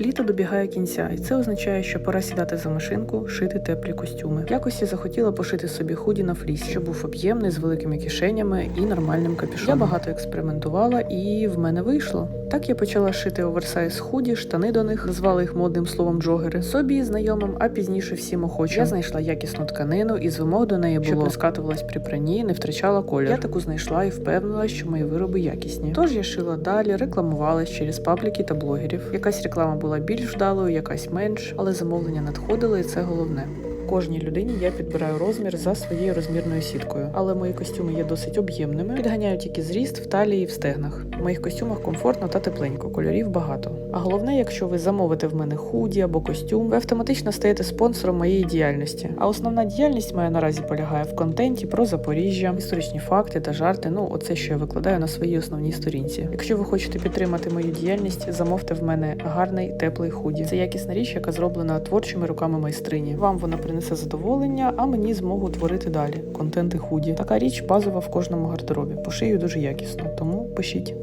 Літо добігає кінця, і це означає, що пора сідати за машинку, шити теплі костюми. Якось я захотіла пошити собі худі на фліс, що був об'ємний з великими кишенями і нормальним капюшоном. Я багато експериментувала, і в мене вийшло. Так я почала шити оверсайз худі, штани до них, назвали їх модним словом джогери, собі знайомим, а пізніше всім охочим. Я знайшла якісну тканину, і з вимог до неї було, щоб не скатувалась при пранні, не втрачала колір. Я таку знайшла і впевнила, що мої вироби якісні. Тож я шила далі, рекламувалась через пабліки та блогерів. Якась реклама була більш вдалою, якась менш, але замовлення надходили, і це головне. Кожній людині я підбираю розмір за своєю розмірною сіткою, але мої костюми є досить об'ємними. Підганяю тільки зріст в талії і в стегнах. В моїх костюмах комфортно та тепленько, кольорів багато. А головне, якщо ви замовите в мене худі або костюм, ви автоматично стаєте спонсором моєї діяльності. А основна діяльність моя наразі полягає в контенті про Запоріжжя, історичні факти та жарти. Ну, оце що я викладаю на своїй основній сторінці. Якщо ви хочете підтримати мою діяльність, замовте в мене гарний теплий худі. Це якісна річ, яка зроблена творчими руками майстрині. Вам вона принесе задоволення, а мені змогу творити далі контенти худі. Така річ базова в кожному гардеробі. Пошию дуже якісно, тому пишіть.